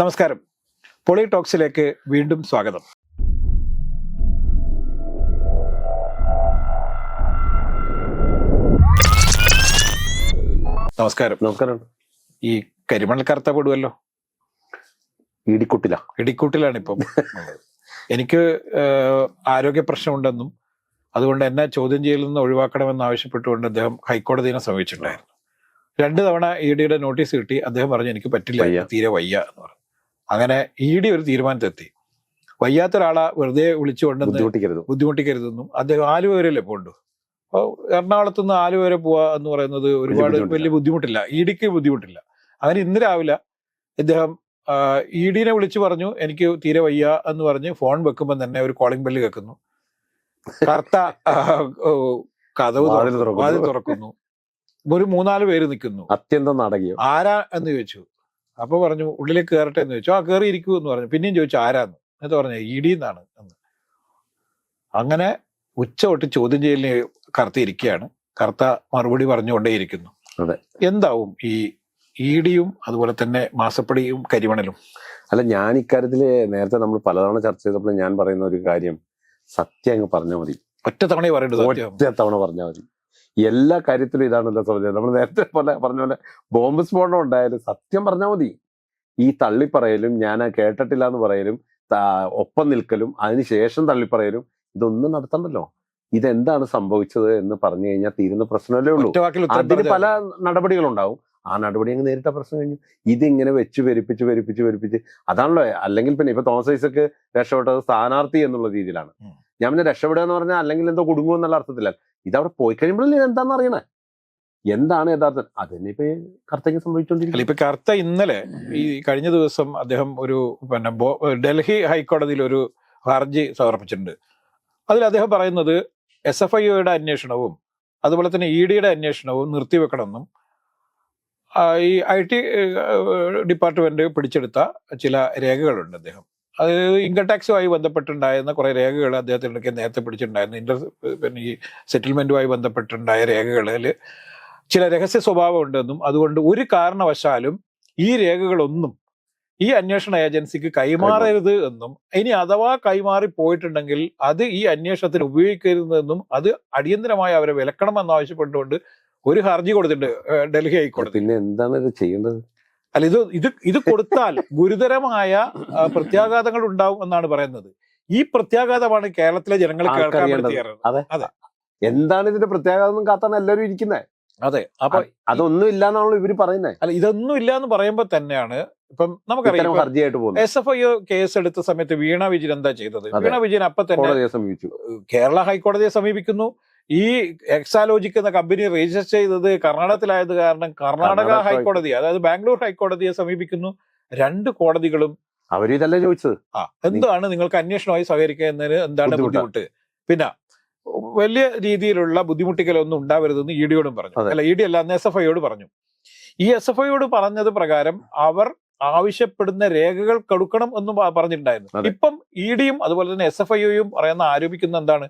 നമസ്കാരം. പൊളി ടോക്സിലേക്ക് വീണ്ടും സ്വാഗതം. നമസ്കാരം. നമസ്കാരം. ഈ കരിമണൽ കറുത്ത പെടുവല്ലോ? ഇടിക്കുട്ടില. ഇടിക്കുട്ടിലാണ് ഇപ്പം എനിക്ക് ആരോഗ്യ ആരോഗ്യ പ്രശ്നമുണ്ടെന്നും അതുകൊണ്ട് എന്നെ ചോദ്യം ചെയ്യലിൽ നിന്ന് ഒഴിവാക്കണമെന്ന് ആവശ്യപ്പെട്ടുകൊണ്ട് അദ്ദേഹം ഹൈക്കോടതിയെ സമീപിച്ചിട്ടുണ്ടായിരുന്നു. രണ്ട് തവണ ഇ ഡിയുടെ നോട്ടീസ് കിട്ടി. അദ്ദേഹം പറഞ്ഞു എനിക്ക് പറ്റില്ല തീരെ വയ്യ എന്ന് പറഞ്ഞു. അങ്ങനെ ഇ ഡി ഒരു തീരുമാനത്തെത്തി വയ്യാത്ത ഒരാളെ വെറുതെ വിളിച്ചുകൊണ്ടെന്ന് ബുദ്ധിമുട്ടിക്കരുത്. ബുദ്ധിമുട്ടിക്കരുതെന്നും അദ്ദേഹം ആലുവ വരെയല്ലേ പോകണ്ടു? അപ്പോൾ എറണാകുളത്ത് നിന്ന് ആലുവ വരെ പോവുക എന്ന് പറയുന്നത് ഒരുപാട് വലിയ ബുദ്ധിമുട്ടില്ല. ഇ ഡിക്ക് ബുദ്ധിമുട്ടില്ല. അങ്ങനെ ഇന്ന് രാവിലെ ഇദ്ദേഹം ഇ ഡിനെ വിളിച്ചു പറഞ്ഞു എനിക്ക് തീരെ വയ്യ എന്ന് പറഞ്ഞ് ഫോൺ വെക്കുമ്പോൾ തന്നെ ഒരു കോളിംഗ് ബെല്ല് കേൾക്കുന്നു. കറുത്ത കഥവ്. വാതിൽ തുറക്കുന്നു. ഒരു മൂന്നാൽ പേര് നിൽക്കുന്നു. അത്യന്തം നാടകീയം. ആരാ എന്ന് ചോദിച്ചു. അപ്പൊ പറഞ്ഞു ഉള്ളിലേക്ക് കയറട്ടെ എന്ന് ചോദിച്ചു. ആ കയറി ഇരിക്കൂ എന്ന് പറഞ്ഞു. പിന്നെയും ചോദിച്ചു ആരാന്ന്? എന്നിട്ട് പറഞ്ഞു ഇ ഡി എന്നാണ് എന്ന്. അങ്ങനെ ഉച്ച തൊട്ട് ചോദ്യം ചെയ്യലിന് കറുത്തിരിക്കുകയാണ് കറുത്ത മറുപടി പറഞ്ഞുകൊണ്ടേയിരിക്കുന്നു. അതെ. എന്താവും ഈ ഇ ഡിയും അതുപോലെ തന്നെ മാസപ്പടിയും കരിമണലും? അല്ല ഞാൻ ഇക്കാര്യത്തിൽ നേരത്തെ നമ്മൾ പലതവണ ചർച്ച ചെയ്തപ്പോൾ ഞാൻ പറയുന്ന ഒരു കാര്യം സത്യം അങ്ങ് പറഞ്ഞാൽ മതി. ഒറ്റ തവണ പറയേണ്ടത് ഒറ്റ തവണ പറഞ്ഞാൽ മതി. എല്ലാ കാര്യത്തിലും ഇതാണല്ലോ സമയം നമ്മൾ നേരത്തെ പോലെ പറഞ്ഞ പോലെ ബോംബ് സ്ഫോടനം ഉണ്ടായാലും സത്യം പറഞ്ഞാൽ മതി. ഈ തള്ളിപ്പറയലും ഞാൻ കേട്ടിട്ടില്ല എന്ന് പറയലും ഒപ്പം നിൽക്കലും അതിനുശേഷം തള്ളിപ്പറയലും ഇതൊന്നും നടത്തണ്ടല്ലോ. ഇതെന്താണ് സംഭവിച്ചത് എന്ന് പറഞ്ഞു കഴിഞ്ഞാൽ തീരുന്ന പ്രശ്നമല്ലേ ഉള്ളൂ. അതിന് പല നടപടികളുണ്ടാവും. ആ നടപടി അങ്ങ് നേരിട്ട പ്രശ്നം കഴിഞ്ഞു. ഇതിങ്ങനെ വെച്ച് പെരുപ്പിച്ച് പെരുപ്പിച്ച് പെരുപ്പിച്ച് അതാണല്ലോ അല്ലെങ്കിൽ പിന്നെ ഇപ്പൊ തോമസ് ഐസക്ക് രക്ഷപ്പെട്ടത് സ്ഥാനാർത്ഥി എന്നുള്ള രീതിയിലാണ്. ഞാൻ പിന്നെ രക്ഷപ്പെടുക എന്ന് പറഞ്ഞാൽ അല്ലെങ്കിൽ എന്തോ കുടുങ്ങും എന്നുള്ള അർത്ഥത്തിലല്ല. ഇതവിടെ പോയി കഴിയുമ്പോഴല്ലേ എന്താണെന്ന് അറിയണേ? എന്താണ് യഥാർത്ഥം? അതിനിപ്പോ കർത്തയ്ക്ക് അല്ല സംഭവിച്ചുകൊണ്ടിരിക്കുന്നത് ഇപ്പൊ കർത്ത ഇന്നലെ ഈ കഴിഞ്ഞ ദിവസം അദ്ദേഹം ഒരു പിന്നെ ഡൽഹി ഹൈക്കോടതിയിൽ ഒരു ഹർജി സമർപ്പിച്ചിട്ടുണ്ട്. അതിൽ അദ്ദേഹം പറയുന്നത് എസ് എഫ് ഐയുടെ അന്വേഷണവും അതുപോലെ തന്നെ ഇ ഡിയുടെ അന്വേഷണവും നിർത്തിവെക്കണമെന്നും ഈ ഐ ടി ഡിപ്പാർട്ട്മെന്റ് പിടിച്ചെടുത്ത ചില രേഖകളുണ്ട് അദ്ദേഹം. അത് ഇൻകം ടാക്സുമായി ബന്ധപ്പെട്ടുണ്ടായിരുന്ന കുറേ രേഖകൾ അദ്ദേഹത്തിനൊക്കെ നേരത്തെ പിടിച്ചിട്ടുണ്ടായിരുന്നു. ഇന്റർ പിന്നെ ഈ സെറ്റിൽമെന്റുമായി ബന്ധപ്പെട്ടുണ്ടായ രേഖകളിൽ ചില രഹസ്യ സ്വഭാവം ഉണ്ടെന്നും അതുകൊണ്ട് ഒരു കാരണവശാലും ഈ രേഖകളൊന്നും ഈ അന്വേഷണ ഏജൻസിക്ക് കൈമാറരുത് എന്നും ഇനി അഥവാ കൈമാറി പോയിട്ടുണ്ടെങ്കിൽ അത് ഈ അന്വേഷണത്തിന് ഉപയോഗിക്കരുതെന്നും അത് അടിയന്തരമായി അവരെ വിലക്കണമെന്ന് ആവശ്യപ്പെട്ടുകൊണ്ട് ഒരു ഹർജി കൊടുത്തിട്ടുണ്ട് ഡൽഹി ഹൈക്കോടതി പിന്നെ എന്താണ് ഇത് ചെയ്യേണ്ടത്? അല്ല ഇത് ഇത് ഇത് കൊടുത്താൽ ഗുരുതരമായ പ്രത്യാഘാതങ്ങൾ ഉണ്ടാവും എന്നാണ് പറയുന്നത്. ഈ പ്രത്യാഘാതമാണ് കേരളത്തിലെ ജനങ്ങൾ? അതെ. അതെ. എന്താണ് ഇതിന്റെ പ്രത്യാഘാതം കാത്താണ് എല്ലാവരും ഇരിക്കുന്നത് അതെ. അപ്പൊ അതൊന്നും ഇല്ല എന്നാണല്ലോ ഇവർ പറയുന്നത് അല്ല ഇതൊന്നും ഇല്ല എന്ന് പറയുമ്പോൾ തന്നെയാണ് ഇപ്പം നമുക്കറിയാം എസ് എഫ് ഐ കേസ് എടുത്ത സമയത്ത് വീണ വിജയൻ എന്താ ചെയ്തത്. വീണ വിജയൻ അപ്പൊ തന്നെ കേരള ഹൈക്കോടതിയെ സമീപിക്കുന്നു. ഈ എക്സാലോജിക് എന്ന കമ്പനി രജിസ്റ്റർ ചെയ്തത് കർണാടകത്തിലായത് കാരണം കർണാടക ഹൈക്കോടതി. അതായത് ബാംഗ്ലൂർ ഹൈക്കോടതിയെ സമീപിക്കുന്നു. രണ്ട് കോടതികളും അവർ ഇതല്ലേ ചോദിച്ചത്? ആ എന്താണ് നിങ്ങൾക്ക് അന്വേഷണമായി സഹകരിക്കുക എന്നതിന് എന്താണ് ബുദ്ധിമുട്ട്. പിന്നെ വലിയ രീതിയിലുള്ള ബുദ്ധിമുട്ടിക്കലൊന്നും ഉണ്ടാവരുതെന്ന് ഇ ഡിയോടും പറഞ്ഞു. അല്ല ഇ ഡി അല്ല എസ് എഫ് ഐയോട് പറഞ്ഞു. ഈ എസ് എഫ് ഐയോട് പറഞ്ഞത് പ്രകാരം അവർ ആവശ്യപ്പെടുന്ന രേഖകൾ കൊടുക്കണം എന്നും പറഞ്ഞിട്ടുണ്ടായിരുന്നു. ഇപ്പം ഇ ഡിയും അതുപോലെ തന്നെ എസ് എഫ് ഐയും പറയുന്ന ആരോപിക്കുന്ന എന്താണ്?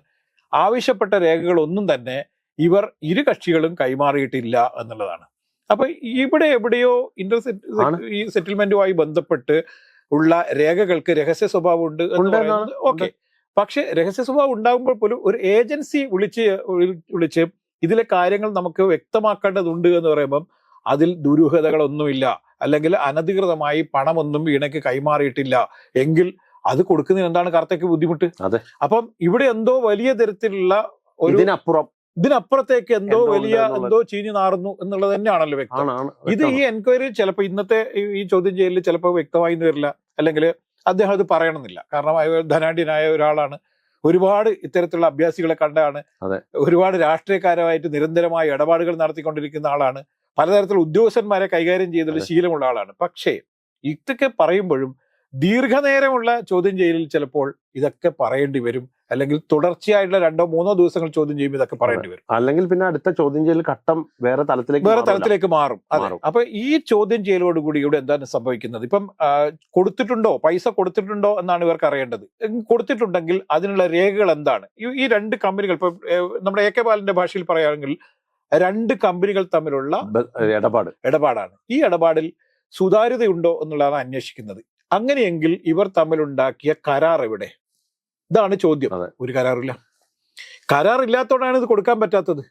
ആവശ്യപ്പെട്ട രേഖകളൊന്നും തന്നെ ഇവർ ഇരു കക്ഷികളും കൈമാറിയിട്ടില്ല എന്നുള്ളതാണ്. അപ്പൊ ഇവിടെ എവിടെയോ ഇന്റർ ആണ്. ഈ സെറ്റിൽമെന്റുമായി ബന്ധപ്പെട്ട് ഉള്ള രേഖകൾക്ക് രഹസ്യ സ്വഭാവം ഉണ്ട് ഓക്കെ. പക്ഷെ രഹസ്യ സ്വഭാവം ഉണ്ടാകുമ്പോൾ പോലും ഒരു ഏജൻസി വിളിച്ച് വിളി- വിളിച്ച് ഇതിലെ കാര്യങ്ങൾ നമുക്ക് വ്യക്തമാക്കേണ്ടതുണ്ട് എന്ന് പറയുമ്പം അതിൽ ദുരൂഹതകളൊന്നുമില്ല. അല്ലെങ്കിൽ അനധികൃതമായി പണമൊന്നും വീണയ്ക്ക് കൈമാറിയിട്ടില്ല. എങ്കിൽ അത് കൊടുക്കുന്നതിന് എന്താണ് കർത്തയ്ക്ക് ബുദ്ധിമുട്ട്? അതെ. അപ്പം ഇവിടെ എന്തോ വലിയ തരത്തിലുള്ള ഇതിനപ്പുറം. ഇതിനപ്പുറത്തേക്ക് എന്തോ വലിയ എന്തോ ചീഞ്ഞു നാറുന്നു എന്നുള്ളത് തന്നെയാണല്ലോ വ്യക്തം. ഇത് ഈ എൻക്വയറി ചിലപ്പോൾ ഇന്നത്തെ ഈ- ചോദ്യം ചെയ്യലിൽ ചിലപ്പോൾ വ്യക്തമായി വരില്ല. അല്ലെങ്കിൽ അദ്ദേഹം അത് പറയണമെന്നില്ല. കാരണം ധനാഢ്യനായ ഒരാളാണ്. ഒരുപാട് ഇത്തരത്തിലുള്ള അഭ്യാസികളെ കണ്ടാണ്. ഒരുപാട് രാഷ്ട്രീയക്കാരുമായിട്ട് നിരന്തരമായ ഇടപാടുകൾ നടത്തിക്കൊണ്ടിരിക്കുന്ന ആളാണ്. പലതരത്തിലുള്ള ഉദ്യോഗസ്ഥന്മാരെ കൈകാര്യം ചെയ്തിട്ടുള്ള. ശീലമുള്ള ആളാണ്. പക്ഷേ ഇതൊക്കെ പറയുമ്പോഴും ദീർഘനേരമുള്ള ചോദ്യം ചെയ്യലിൽ ചിലപ്പോൾ ഇതൊക്കെ പറയേണ്ടി വരും. അല്ലെങ്കിൽ തുടർച്ചയായിട്ടുള്ള രണ്ടോ മൂന്നോ ദിവസങ്ങൾ ചോദ്യം ചെയ്യുമ്പോൾ ഇതൊക്കെ പറയേണ്ടി വരും. അല്ലെങ്കിൽ പിന്നെ അടുത്ത ചോദ്യം ചെയ്യൽ ഘട്ടം വേറെ തലത്തിലേക്ക് വേറെ തലത്തിലേക്ക് മാറും. അതെ. അപ്പൊ ഈ ചോദ്യം ചെയ്യലോട് കൂടി ഇവിടെ എന്താണ് സംഭവിക്കുന്നത്? ഇപ്പം കൊടുത്തിട്ടുണ്ടോ? പൈസ കൊടുത്തിട്ടുണ്ടോ എന്നാണ് ഇവർക്ക് അറിയേണ്ടത്. കൊടുത്തിട്ടുണ്ടെങ്കിൽ അതിനുള്ള രേഖകൾ എന്താണ്? ഈ- ഈ രണ്ട് കമ്പനികൾ ഇപ്പൊ നമ്മുടെ എ കെ ബാലന്റെ ഭാഷയിൽ പറയുകയാണെങ്കിൽ രണ്ട് കമ്പനികൾ തമ്മിലുള്ള ഇടപാട്. ഇടപാടാണ്. ഈ ഇടപാടിൽ സുതാര്യതയുണ്ടോ എന്നുള്ളതാണ് അന്വേഷിക്കുന്നത്. അങ്ങനെയെങ്കിൽ ഇവർ തമ്മിലുണ്ടാക്കിയ കരാർ എവിടെ? ഇതാണ് ചോദ്യം. ഒരു കരാറില്ല. കരാറില്ലാത്തോടാണ് ഇത് കൊടുക്കാൻ പറ്റാത്തത്.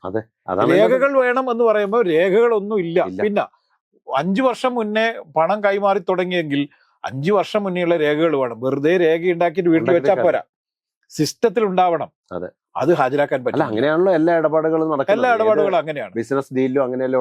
രേഖകൾ വേണം എന്ന് പറയുമ്പോൾ രേഖകളൊന്നും ഇല്ല. പിന്നെ അഞ്ചു വർഷം മുന്നേ പണം കൈമാറി തുടങ്ങിയെങ്കിൽ അഞ്ചു വർഷം മുന്നേയുള്ള രേഖകൾ വേണം. വെറുതെ രേഖ ഉണ്ടാക്കിയിട്ട് വീട്ടിൽ വെച്ചാൽ പോരാ. സിസ്റ്റത്തിൽ ഉണ്ടാവണം. അതെ. അത് ഹാജരാക്കാൻ പറ്റില്ല. അങ്ങനെയാണല്ലോ എല്ലാ ഇടപാടുകളും നടക്കുന്നത്. എല്ലാ ഇടപാടുകളും അങ്ങനെയാണ്. ബിസിനസ് ഡീലിലും അങ്ങനെയല്ലോ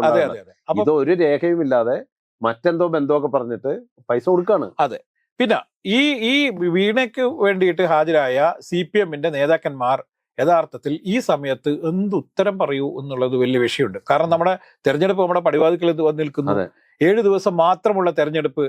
ഇത് ഒരു രേഖയും ഇല്ലാതെ മറ്റെന്തോ ബന്ധമൊക്കെ പറഞ്ഞിട്ട് പൈസ കൊടുക്കാണ്. അതെ. പിന്നെ ഈ ഈ വീണയ്ക്ക് വേണ്ടിയിട്ട് ഹാജരായ സി പി എമ്മിന്റെ നേതാക്കന്മാർ യഥാർത്ഥത്തിൽ ഈ സമയത്ത് എന്ത് ഉത്തരം പറയൂ എന്നുള്ളത് വലിയ വിഷയമുണ്ട്. കാരണം നമ്മുടെ തെരഞ്ഞെടുപ്പ് നമ്മുടെ പടിവാതിക്കൽ എന്ത് വന്ന് നിൽക്കുന്നു? ഏഴ് ദിവസം മാത്രമുള്ള തെരഞ്ഞെടുപ്പ്.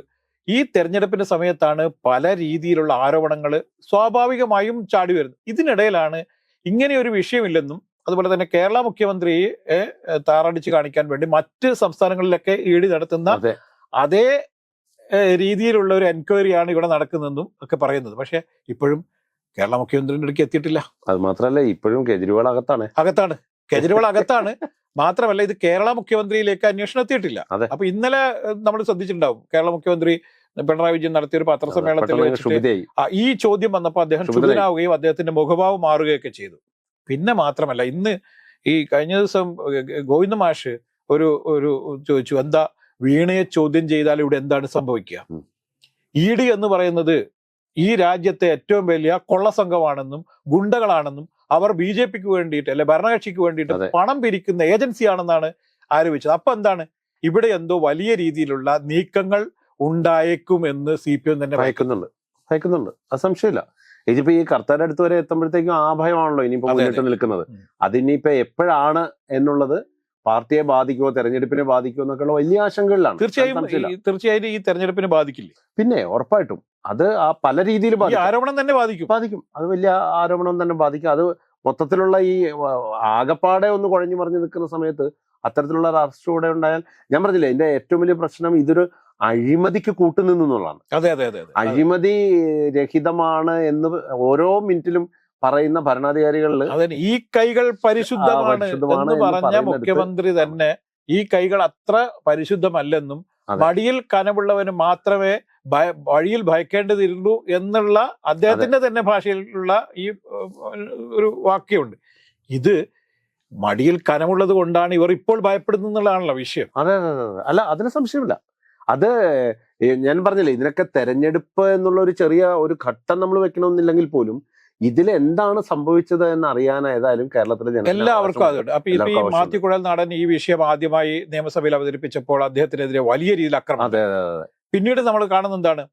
ഈ തെരഞ്ഞെടുപ്പിന്റെ സമയത്താണ് പല രീതിയിലുള്ള ആരോപണങ്ങൾ സ്വാഭാവികമായും ചാടി വരുന്നത്. ഇതിനിടയിലാണ് ഇങ്ങനെ ഒരു വിഷയമില്ലെന്നും അതുപോലെ തന്നെ കേരള മുഖ്യമന്ത്രിയെ താറടിച്ച് കാണിക്കാൻ വേണ്ടി മറ്റ് സംസ്ഥാനങ്ങളിലൊക്കെ ഈടി ഡി നടത്തുന്ന അതേ. രീതിയിലുള്ള ഒരു എൻക്വയറിയാണ് ഇവിടെ നടക്കുന്നതെന്നും ഒക്കെ പറയുന്നത്. പക്ഷെ ഇപ്പോഴും കേരള മുഖ്യമന്ത്രിയുടെ അടുക്ക് എത്തിയിട്ടില്ല. അത് മാത്രമല്ല ഇപ്പോഴും കെജ്രിവാൾ അകത്താണ്. അകത്താണ് കേജ്രിവാൾ അകത്താണ് മാത്രമല്ല ഇത് കേരള മുഖ്യമന്ത്രിയിലേക്ക് അന്വേഷണം എത്തിയിട്ടില്ല. അപ്പൊ ഇന്നലെ നമ്മൾ ശ്രദ്ധിച്ചിട്ടുണ്ടാവും. കേരള മുഖ്യമന്ത്രി പിണറായി വിജയൻ നടത്തിയ ഒരു പത്രസമ്മേളനത്തിൽ ഈ ചോദ്യം വന്നപ്പോൾ അദ്ദേഹം ചുമതലാവുകയും ക്ഷുഭിതനാവുകയും അദ്ദേഹത്തിന്റെ മുഖഭാവം മാറുകയൊക്കെ ചെയ്തു. പിന്നെ മാത്രമല്ല ഇന്ന് ഈ കഴിഞ്ഞ ദിവസം ഗോവിന്ദ മാഷ് ഒരു ഒരു ചോദിച്ചു എന്താ വീണയെ ചോദ്യം ചെയ്താൽ ഇവിടെ എന്താണ് സംഭവിക്കുക. ഇ ഡി എന്ന് പറയുന്നത് ഈ രാജ്യത്തെ ഏറ്റവും വലിയ കൊള്ളസംഘമാണെന്നും ഗുണ്ടകളാണെന്നും അവർ ബി ജെ പിക്ക് വേണ്ടിയിട്ട് അല്ലെ ഭരണകക്ഷിക്ക് വേണ്ടിയിട്ട് പണം പിരിക്കുന്ന ഏജൻസിയാണെന്നാണ് ആരോപിച്ചത്. അപ്പൊ എന്താണ്? ഇവിടെ എന്തോ വലിയ രീതിയിലുള്ള നീക്കങ്ങൾ ഉണ്ടായേക്കും എന്ന് സി പി എം തന്നെ ഭയക്കുന്നു. ഭയക്കുന്നുണ്ട്. ഭയക്കുന്നുണ്ട്. അത് സംശയമില്ല. ഇതിപ്പോ ഈ കർത്താരുടെ അടുത്ത് വരെ എത്തുമ്പോഴത്തേക്കും ആ ഭയമാണല്ലോ ഇനിയിപ്പോ മുന്നിട്ട് നിൽക്കുന്നത്. അതിനിപ്പോ എപ്പോഴാണ് എന്നുള്ളത് പാർട്ടിയെ ബാധിക്കുമോ തെരഞ്ഞെടുപ്പിനെ ബാധിക്കുമോ എന്നൊക്കെയുള്ള വലിയ ആശങ്കകളിലാണ്. തീർച്ചയായും. ഈ- തീർച്ചയായും ഈ തെരഞ്ഞെടുപ്പിനെ ബാധിക്കില്ലേ? പിന്നെ ഉറപ്പായിട്ടും അത് ആ പല രീതിയിൽ ആരോപണം തന്നെ ബാധിക്കും. ബാധിക്കും. അത് വലിയ ആരോപണം തന്നെ ബാധിക്കും. അത് മൊത്തത്തിലുള്ള ഈ ആകപ്പാടെ ഒന്ന് കുഴഞ്ഞു മറിഞ്ഞു നിൽക്കുന്ന സമയത്ത് അത്തരത്തിലുള്ള ഒരു അറസ്റ്റ് കൂടെ ഉണ്ടായാൽ ഞാൻ പറഞ്ഞില്ലേ എന്റെ ഏറ്റവും വലിയ പ്രശ്നം ഇതൊരു അഴിമതിക്ക് കൂട്ടുനിന്നു എന്നുള്ളതാണ് അതെ അതെ അതെ. അഴിമതി രഹിതമാണ് എന്ന് ഓരോ മിനിറ്റിലും പറയുന്ന ഭരണാധികാരികളിൽ ഈ കൈകൾ പരിശുദ്ധമാണ് എന്ന് പറഞ്ഞ മുഖ്യമന്ത്രി തന്നെ ഈ കൈകൾ അത്ര പരിശുദ്ധമല്ലെന്നും. മടിയിൽ കനമുള്ളവന് മാത്രമേ വഴിയിൽ ഭയക്കേണ്ടതിരുള്ളൂ എന്നുള്ള അദ്ദേഹത്തിന്റെ തന്നെ ഭാഷയിലുള്ള ഈ ഒരു വാക്യമുണ്ട് ഇത് മടിയിൽ കനമുള്ളത് കൊണ്ടാണ് ഇവർ ഇപ്പോൾ ഭയപ്പെടുന്നു എന്നുള്ളതാണല്ലോ വിഷയം അതെ അതെ അതെ. അല്ല അതിന് സംശയമില്ല അത് ഞാൻ പറഞ്ഞില്ലേ ഇതിനൊക്കെ തെരഞ്ഞെടുപ്പ് എന്നുള്ള ഒരു ചെറിയ ഒരു ഘട്ടം നമ്മൾ വെക്കണമെന്നില്ലെങ്കിൽ പോലും ഇതിൽ എന്താണ് സംഭവിച്ചത് എന്ന് അറിയാൻ ഏതായാലും കേരളത്തിലെ ജനങ്ങൾ എല്ലാവർക്കും. അതുണ്ട്. അപ്പൊ ഇപ്പൊ ഈ എല്ലാവർക്കും മാത്യു കുഴൽ നാടൻ ഈ വിഷയം ആദ്യമായി നിയമസഭയിൽ അവതരിപ്പിച്ചപ്പോൾ അദ്ദേഹത്തിനെതിരെ വലിയ രീതിയിൽ അക്രമം. അതെ അതെ അതെ. പിന്നീട് നമ്മൾ കാണുന്ന എന്താണ്?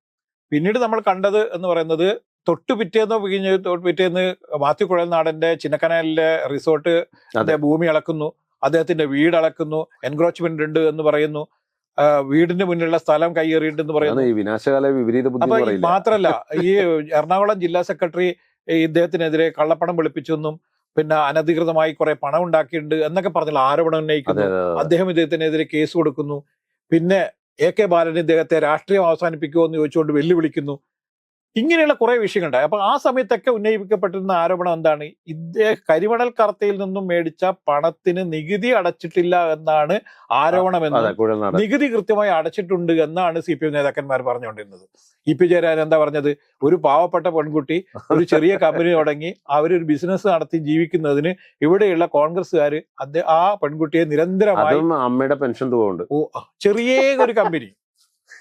പിന്നീട് നമ്മൾ കണ്ടത് എന്ന് പറയുന്നത് തൊട്ടു പിറ്റേന്നോ തൊട്ട് പിറ്റേന്ന് മാത്യു കുഴൽനാടന്റെ ചിന്നക്കനാലിലെ റിസോർട്ട് അതെ. ഭൂമി അളക്കുന്നു. അദ്ദേഹത്തിന്റെ വീട് അളക്കുന്നു. എൻക്രോച്ച്മെന്റ് ഉണ്ട് എന്ന് പറയുന്നു. വീടിന് മുന്നിലുള്ള സ്ഥലം കൈയേറിയിട്ടെന്ന് പറയുന്നത് ഈ വിനാശകാല വിപരീത ബുദ്ധി അപ്പൊ മാത്രല്ല ഈ എറണാകുളം ജില്ലാ സെക്രട്ടറി ഇദ്ദേഹത്തിനെതിരെ കള്ളപ്പണം വെളുപ്പിച്ചെന്നും പിന്നെ അനധികൃതമായി കുറെ പണം ഉണ്ടാക്കിയിട്ടുണ്ട് എന്നൊക്കെ പറഞ്ഞുള്ള ആരോപണം ഉന്നയിക്കുന്നു. അദ്ദേഹം ഇദ്ദേഹത്തിനെതിരെ കേസ് കൊടുക്കുന്നു. പിന്നെ എ കെ ബാലൻ ഇദ്ദേഹത്തെ രാഷ്ട്രീയം അവസാനിപ്പിക്കുമോ എന്ന് ചോദിച്ചുകൊണ്ട് വെല്ലുവിളിക്കുന്നു. ഇങ്ങനെയുള്ള കുറെ വിഷയങ്ങളുണ്ടായി. അപ്പൊ ആ സമയത്തൊക്കെ ഉന്നയിക്കപ്പെട്ടിരുന്ന ആരോപണം എന്താണ്? ഇദ്ദേഹം കരിമണൽ കർത്തയിൽ നിന്നും മേടിച്ച പണത്തിന് നികുതി അടച്ചിട്ടില്ല എന്നാണ് ആരോപണം എന്ന് നികുതി കൃത്യമായി അടച്ചിട്ടുണ്ട് എന്നാണ് സി പി എം നേതാക്കന്മാർ പറഞ്ഞുകൊണ്ടിരുന്നത്. ഇ പി ജയരാജൻ എന്താ പറഞ്ഞത്? ഒരു പാവപ്പെട്ട പെൺകുട്ടി ഒരു ചെറിയ കമ്പനി തുടങ്ങി അവരൊരു ബിസിനസ് നടത്തി ജീവിക്കുന്നതിന് ഇവിടെയുള്ള കോൺഗ്രസ്സുകാർ അദ്ദേഹം ആ പെൺകുട്ടിയെ നിരന്തരമായി അമ്മയുടെ പെൻഷൻ തുക ചെറിയ ഒരു കമ്പനി.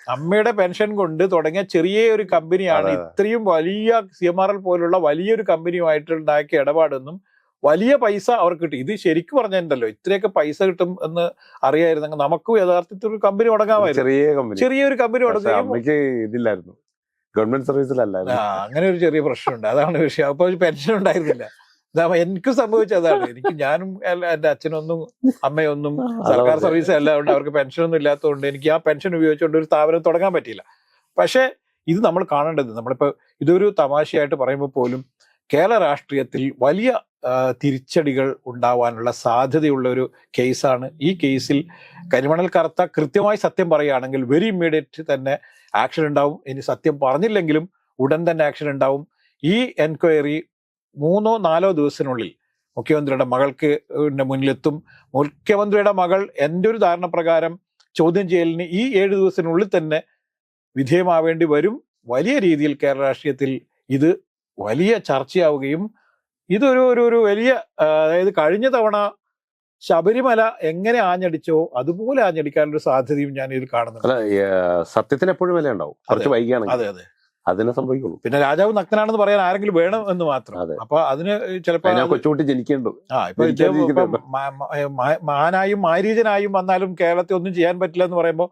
അമ്മയുടെ പെൻഷൻ കൊണ്ട് തുടങ്ങിയ ചെറിയ ഒരു കമ്പനിയാണ്. ഇത്രയും വലിയ സി എം ആർ എൽ പോലുള്ള വലിയൊരു കമ്പനിയുമായിട്ട് ഉണ്ടാക്കിയ ഇടപാടെന്നും വലിയ പൈസ അവർക്ക് കിട്ടി. ഇത് ശരിക്കും പറഞ്ഞിട്ടുണ്ടല്ലോ ഇത്രയൊക്കെ പൈസ കിട്ടും എന്ന് അറിയായിരുന്നെങ്കിൽ നമുക്കും യഥാർത്ഥത്തിൽ ഒരു കമ്പനി തുടങ്ങാമായിരുന്നു. ചെറിയ കമ്പനി. ചെറിയൊരു കമ്പനി തുടങ്ങുകയും ഇതില്ലായിരുന്നു. ഗവൺമെന്റ് സർവീസിലല്ലായിരുന്നു. അങ്ങനെ ഒരു ചെറിയ പ്രശ്നമുണ്ട്. അതാണ് വിഷയം. അപ്പൊ പെൻഷൻ ഉണ്ടായിരുന്നില്ല. എനിക്ക് സംഭവിച്ചതാണ് എനിക്ക് ഞാനും എന്റെ അച്ഛനൊന്നും അമ്മയൊന്നും സർക്കാർ. സർവീസ് അല്ലാതുകൊണ്ട് അവർക്ക് പെൻഷനൊന്നും ഇല്ലാത്തതുകൊണ്ട് എനിക്ക് ആ പെൻഷൻ ഉപയോഗിച്ചുകൊണ്ട് ഒരു സ്ഥാപനം തുടങ്ങാൻ പറ്റിയില്ല. പക്ഷേ ഇത് നമ്മൾ കാണേണ്ടത് നമ്മളിപ്പോ ഇതൊരു തമാശയായിട്ട് പറയുമ്പോൾ പോലും കേരള രാഷ്ട്രീയത്തിൽ വലിയ തിരിച്ചടികൾ ഉണ്ടാവാനുള്ള സാധ്യതയുള്ള ഒരു കേസാണ്. ഈ കേസിൽ കരിമണൽ കറുത്ത കൃത്യമായി സത്യം പറയുകയാണെങ്കിൽ വെരി ഇമ്മീഡിയറ്റ് തന്നെ ആക്ഷൻ ഉണ്ടാവും. ഇനി സത്യം പറഞ്ഞില്ലെങ്കിലും ഉടൻ തന്നെ ആക്ഷൻ ഉണ്ടാവും. ഈ എൻക്വയറി മൂന്നോ നാലോ ദിവസത്തിനുള്ളിൽ മുഖ്യമന്ത്രിയുടെ മകൾക്ക് മുന്നിലെത്തും. മുഖ്യമന്ത്രിയുടെ മകൾ എന്റെ ഒരു ധാരണ പ്രകാരം ചോദ്യം ചെയ്യലിന് ഈ ഏഴ് ദിവസത്തിനുള്ളിൽ തന്നെ വിധേയമാവേണ്ടി വരും. വലിയ രീതിയിൽ കേരള രാഷ്ട്രീയത്തിൽ ഇത് വലിയ ചർച്ചയാവുകയും ഇതൊരു ഒരു ഒരു വലിയ അതായത് കഴിഞ്ഞ തവണ ശബരിമല എങ്ങനെ ആഞ്ഞടിച്ചോ അതുപോലെ ആഞ്ഞടിക്കാനുള്ള സാധ്യതയും ഞാൻ ഇതിൽ കാണുന്നു സത്യത്തിന് എപ്പോഴും വില ഉണ്ടാവും കുറച്ച് അതെ അതെ. അതിനെ സംഭവിക്കുള്ളൂ. പിന്നെ രാജാവ് നഗ്നാണെന്ന് പറയാൻ ആരെങ്കിലും വേണം എന്ന് മാത്രം. അപ്പൊ അതിന് ചിലപ്പോ കൊച്ചുകൂട്ടി ജനിക്കേണ്ടത്. ജനിക്കേണ്ടു ആ ഇപ്പൊ മാനായും മാരീജനായും വന്നാലും കേരളത്തിൽ ഒന്നും ചെയ്യാൻ പറ്റില്ല എന്ന് പറയുമ്പോൾ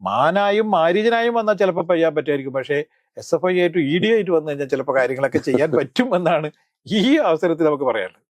മാനായും മാരീജനായും വന്നാൽ ചിലപ്പോൾ ചെയ്യാൻ പറ്റുമായിരിക്കും. പക്ഷേ എസ് എഫ് ഐ ആയിട്ട് ഇ ഡി ആയിട്ട് വന്നു കഴിഞ്ഞാൽ ചിലപ്പോൾ കാര്യങ്ങളൊക്കെ ചെയ്യാൻ പറ്റും എന്നാണ് ഈ അവസരത്തിൽ നമുക്ക് പറയാനുള്ളത്.